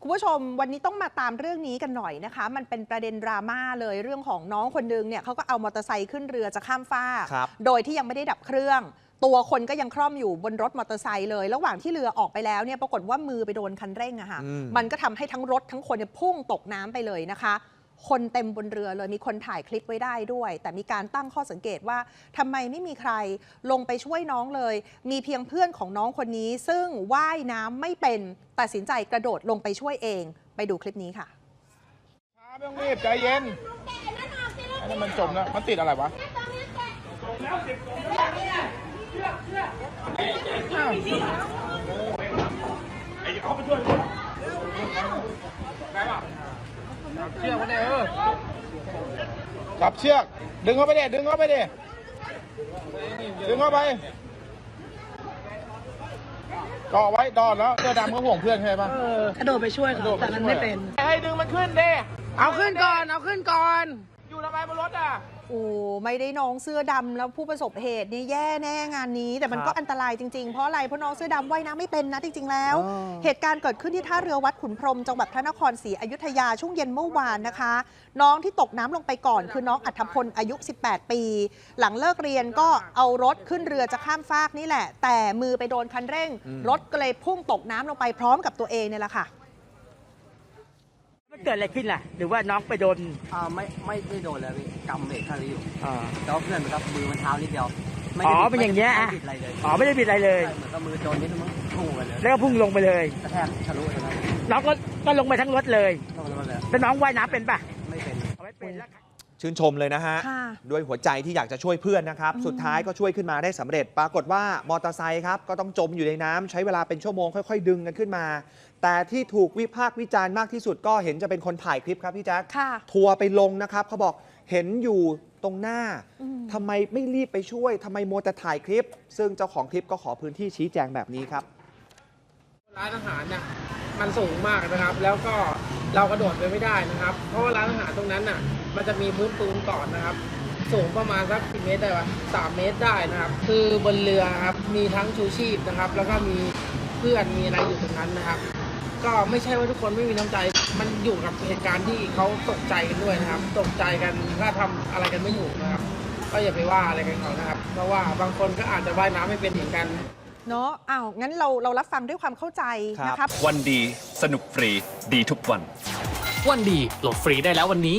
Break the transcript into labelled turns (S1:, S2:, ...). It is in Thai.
S1: คุณผู้ชมวันนี้ต้องมาตามเรื่องนี้กันหน่อยนะคะ มันเป็นประเด็นดราม่าเลยเรื่องของน้องคนนึงเนี่ยเขาก็เอามอเตอร์ไซค์ขึ้นเรือจะข้ามฟาก
S2: ครับ
S1: โดยที่ยังไม่ได้ดับเครื่อง ตัวคนก็ยังคล่อมอยู่บนรถมอเตอร์ไซค์เลย ระหว่างที่เรือออกไปแล้วเนี่ยปรากฏว่ามือไปโดนคันเร่งอะค่ะ
S2: อืม
S1: มันก็ทำให้ทั้งรถทั้งคนเนี่ยพุ่งตกน้ำไปเลยนะคะ คนเต็มบนเรือเลยมีคนถ่ายคลิปไว้ได้ด้วย แต่มีการตั้งข้อสังเกตว่าทำไมไม่มีใครลงไปช่วยน้องเลย มีเพียงเพื่อนของน้องคนนี้ ซึ่งว่ายน้ำไม่เป็นตัดสินใจกระโดดลงไปช่วยเอง ไปดูคลิปนี้ค่ะ
S3: ช้าไม่ต้องรีบใจเย็นอันนั้นมันจมแล้วมันติดอะไรวะอ้าวเชือกมันเนี่ยเออ จับเชือก ดึงเข้าไปเด็ดึงเข้าไปเด็ดึงเข้าไปเกาะไว้ดอนแล้วเสื้อดำก็ห่วงเพื่อนใช่ปะ
S4: กระโดดไปช่วยเขาแต่มันไม่เป็น
S3: ให้ดึงมันขึ้นเด้
S4: เอาขึ้นก่อน เอาขึ้นก่อน
S3: อยู่ทำไมบนรถอะ
S1: โอ้ไม่ได้น้องเสื้อดำแล้วผู้ประสบเหตุนี่แย่แน่งานนี้ แต่มัน
S2: ครับ
S1: ก็อันตรายจริงๆ เพราะอะไรเพราะน้องเสื้อดำว่ายน้ำไม่เป็นนะจริง ๆ แล้ว
S2: อ๋อ
S1: เหตุการณ์เกิดขึ้นที่ท่าเรือวัดขุนพรหมจังหวัดพระนครศรีอยุธยาช่วงเย็นเมื่อวานนะคะ น้องที่ตกน้ำลงไปก่อน คือน้องอัธพลอายุ 18 ปี หลังเลิกเรียนก็เอารถขึ้นเรือจะข้ามฟากนี่แหละ แต่มือไปโดนคันเร่ง รถก็เลยพุ่งตกน้ำลงไปพร้อมกับตัวเองเนี่ยแหละค่ะ
S4: มัน เกิดอะไรขึ้นล่ะ หรือว่าน้องไปโดน
S5: อ่าไม่ไม่ไม่โดนเลยพี่กำเบรกท่านี้อยู่
S4: อ่า
S5: แต่ว่าเพื่อนมันก็มือมันเท้านิดเดียวไม่
S4: อ๋
S5: ได้
S4: อเป็นอย่างเงี้ย
S5: ไม่
S4: อะ
S5: ได้บิดอะไรเลย
S4: อ๋อไม่ได้ผิดอะไรเลย
S5: ใช่เหมือนกับมือโดนนิดนึงมั้งพุ่งไปเลย
S4: แล้วก็พุ่งลงไปเลย
S5: กระแทกทะลุเลยนะ
S4: น้องก็ก็ลงไปทั้งรถเลย
S5: ต้องมาเลย
S4: แล้วน้องว่ายน้ำเป็นป่ะ
S5: ไม่เป็น
S4: เอาไม่เป็นแล้ว
S2: ชื่นชมเลยนะฮะ
S1: ค่ะ
S2: ด้วยหัวใจที่อยากจะช่วยเพื่อนนะครับสุดท้ายก็ช่วยขึ้นมาได้สำเร็จ ปรากฏว่ามอเตอร์ไซค์ครับก็ต้องจมอยู่ในน้ำใช้เวลาเป็นชั่วโมงค่อยๆ ดึงกันขึ้นมา แต่ที่ถูกวิพากษ์วิจารณ์มากที่สุดก็เห็นจะเป็นคนถ่ายคลิปครับพี่แจ๊ค
S1: ค่ะ
S2: ทัวร์ไปลงนะครับเขาบอกเห็นอยู่ตรงหน้า
S1: อืม
S2: ทำไมไม่รีบไปช่วยทำไมมัวแต่ถ่ายคลิป ซึ่งเจ้าของคลิปก็ขอพื้นที่ชี้แจงแบบนี้ครับ
S6: ร้านอาหารเนี่ยมันสูงมากนะครับ แล้วก็เรากระโดดไปไม่ได้นะครับ เพราะว่าร้านอาหารตรงนั้นน่ะ มันจะมีพื้นปูนก่อนนะครับ สูงประมาณสักกี่เมตรได้วะสามเมตรได้นะครับ คือบนเรือครับมีทั้งชูชีพนะครับ แล้วก็มีเพื่อนมีอะไรอยู่ตรงนั้นนะครับ ก็ไม่ใช่ว่าทุกคนไม่มีน้ำใจ มันอยู่กับเหตุการณ์ที่เขาตกใจกันด้วยนะครับ ตกใจกันก็ทำอะไรกันไม่ถูกนะครับ ก็อย่าไปว่าอะไรกันเขานะครับ เพราะว่าบางคนก็อาจจะว่ายน้ำไม่เป็นเหมือนกัน
S1: เนาะอ้าวงั้นเราเรารับฟังด้วยความเข้าใจนะครับ
S7: วันดีสนุกฟรีดีทุกวัน
S8: วันดีโหลดฟรีได้แล้ววันนี้